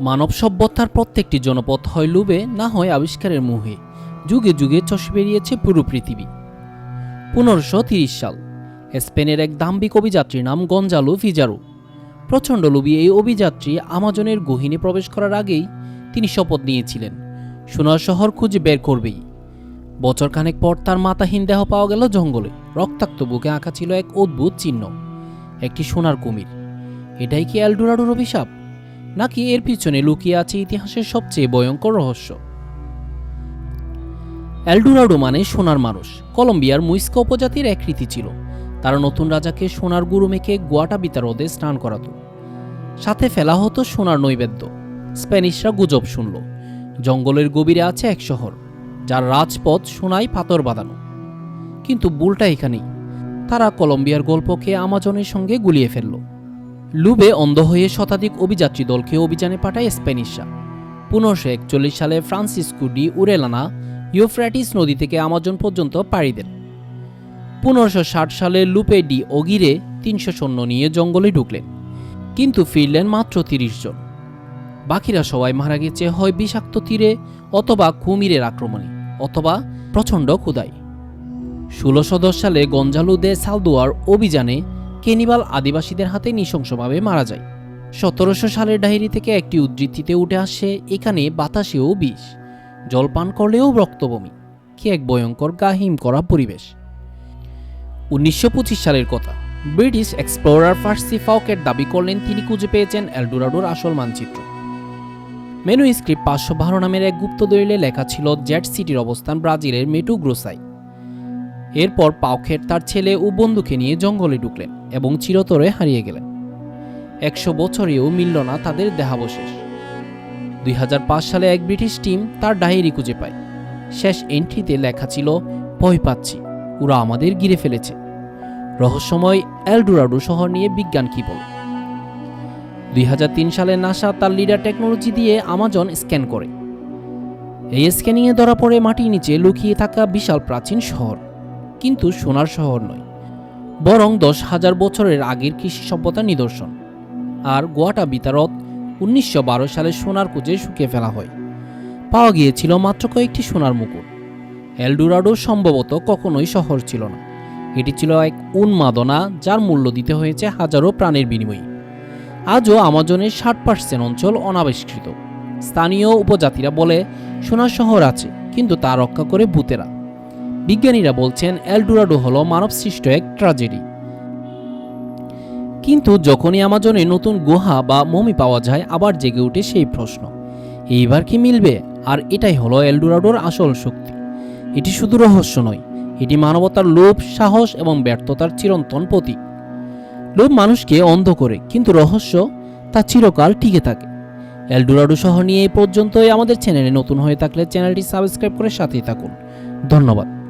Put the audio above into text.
মানব সভ্যতার প্রত্যেকটি জনপদ হয় লুবে, না হয় আবিষ্কারের মুহে। যুগে যুগে চষে বেরিয়েছে পুরো পৃথিবী। পনেরোশো তিরিশ সাল, স্পেনের এক দাম্ভিক অভিযাত্রীর নাম গঞ্জালো ফিজারো। প্রচণ্ড লোভী এই অভিযাত্রী আমাজনের গহিনে প্রবেশ করার আগেই তিনি শপথ নিয়েছিলেন, সোনার শহর খুঁজে বের করবেই। বছরখানেক পর তার মাতাহীন দেহ পাওয়া গেল জঙ্গলে, রক্তাক্ত বুকে আঁকা ছিল এক অদ্ভুত চিহ্ন, একটি সোনার কুমির। এটাই কি অ্যালডোরাডোর অভিশাপ? নাকি এর পিছনে লুকিয়ে আছে ইতিহাসের সবচেয়ে ভয়ঙ্কর রহস্য? এলডোরাডো মানে সোনার মানুষ। কলম্বিয়ার মুইস্কা উপজাতির এক রীতি ছিল। তারা নতুন রাজাকে সোনার গুরু মেখে গোয়াটাবিতা হ্রদে স্নান করাত। সাথে ফেলা হতো সোনার নৈবেদ্য। স্প্যানিশরা গুজব শুনল। জঙ্গলের গভীরে আছে এক শহর, যার রাজপথ সোনায় পাথর বাঁধানো। কিন্তু বুলটা এখানেই। তারা কলম্বিয়ার গল্পকে আমাজনের সঙ্গে গুলিয়ে ফেলল। লুবে অন্ধ হয়ে শতাধিক অভিযাত্রী দলকে অভিযানে পাঠায় স্প্যানিশরা। পনেরোশো একচল্লিশ সালে ফ্রান্সিসকো ডি উরেলানা ইউফ্র্যাটিস নদী থেকে আমাজন পর্যন্ত পাড়ি দেন। পনেরোশো সালে লুপে ডি অগিরে তিনশো সৈন্য নিয়ে জঙ্গলে ঢুকলেন, কিন্তু ফিরলেন মাত্র তিরিশ জন। বাকিরা সবাই মারা গেছে হয় বিষাক্ত তীরে অথবা কুমিরের আক্রমণে, অথবা প্রচণ্ড ক্ষুদায় ষোলোশো সালে গঞ্জালু দে সালদুয়ার অভিযানে কেনিবাল আদিবাসীদের হাতে নৃশংসভাবে মারা যায়। সতেরোশো সালের ডায়েরি থেকে একটি উদ্ধৃতিতে উঠে আসে, এখানে বাতাসেও বিষ। জল পান করলেও রক্তবমি। কি এক ভয়ঙ্কর গাহিম করা পরিবেশ। উনিশশো পঁচিশ সালের কথা। ব্রিটিশ এক্সপ্লোরার ফার্সি ফাউকেট দাবি করলেন, তিনি খুঁজে পেয়েছেন এলডোরাডোর আসল মানচিত্র। মেনু স্ক্রিপ্ট পাঁচশো বারো নামের এক গুপ্ত দলিলে লেখা ছিল, জেট সিটির অবস্থান ব্রাজিলের মেটু গ্রোসাই এরপর পাউখেট তার ছেলে ও বন্ধুকে নিয়ে জঙ্গলে ঢুকলেন এবং চিরতরে হারিয়ে গেলেন। একশো বছরেও মিলল না তাদের দেহাবশেষ। দুই হাজার পাঁচ সালে এক ব্রিটিশ টিম তার ডায়েরি খুঁজে পায়। শেষ এন্ট্রিতে লেখা ছিল, ভয় পাচ্ছি, ওরা আমাদের গিরে ফেলেছে। রহস্যময় এলডোরাডো শহর নিয়ে বিজ্ঞান কি বলে? দুই হাজার তিন সালে নাসা তার লিডার টেকনোলজি দিয়ে আমাজন স্ক্যান করে। এই স্ক্যানিংয়ে ধরা পড়ে মাটির নিচে লুকিয়ে থাকা বিশাল প্রাচীন শহর। কিন্তু সোনার শহর নয়, বরং দশ হাজার বছরের আগের কৃষি সভ্যতার নিদর্শন। আর গোয়াটা বিতারত উনিশশো বারো সালে সোনার কুজে শুকিয়ে ফেলা হয়। পাওয়া গিয়েছিল মাত্র কয়েকটি সোনার মুকুট। এলডোরাডো সম্ভবত কখনোই শহর ছিল না। এটি ছিল এক উন্মাদনা যার মূল্য দিতে হয়েছে হাজারো প্রাণের বিনিময়ে। আজও আমাজনের ষাট পার্সেন্ট অঞ্চল অনাবিষ্কৃত। স্থানীয় উপজাতিরা বলে, সোনার শহর আছে, কিন্তু তা রক্ষা করে ভূতেরা। বিজ্ঞানীরা বলছেন এলডোরাডো হলো মানবসৃষ্ট এক ট্রাজেডি। কিন্তু যখনই আমাজনে নতুন গুহা বা মমি পাওয়া যায়, আবার জেগে ওঠে সেই প্রশ্ন, এইবার কি মিলবে? আর এটাই হলো এলডোরাডোর আসল শক্তি। এটি শুধু রহস্য নয়, এটি মানবতার লোভ, সাহস এবং ব্যর্থতার চিরন্তন প্রতীক। লোভ মানুষকে অন্ধ করে, কিন্তু রহস্য তা চিরকাল টিকে থাকে। এলডোরাডো শহর নিয়ে এই পর্যন্তই। আমাদের চ্যানেলে নতুন হয়ে থাকলে চ্যানেলটি সাবস্ক্রাইব করে সাথেই থাকুন। ধন্যবাদ।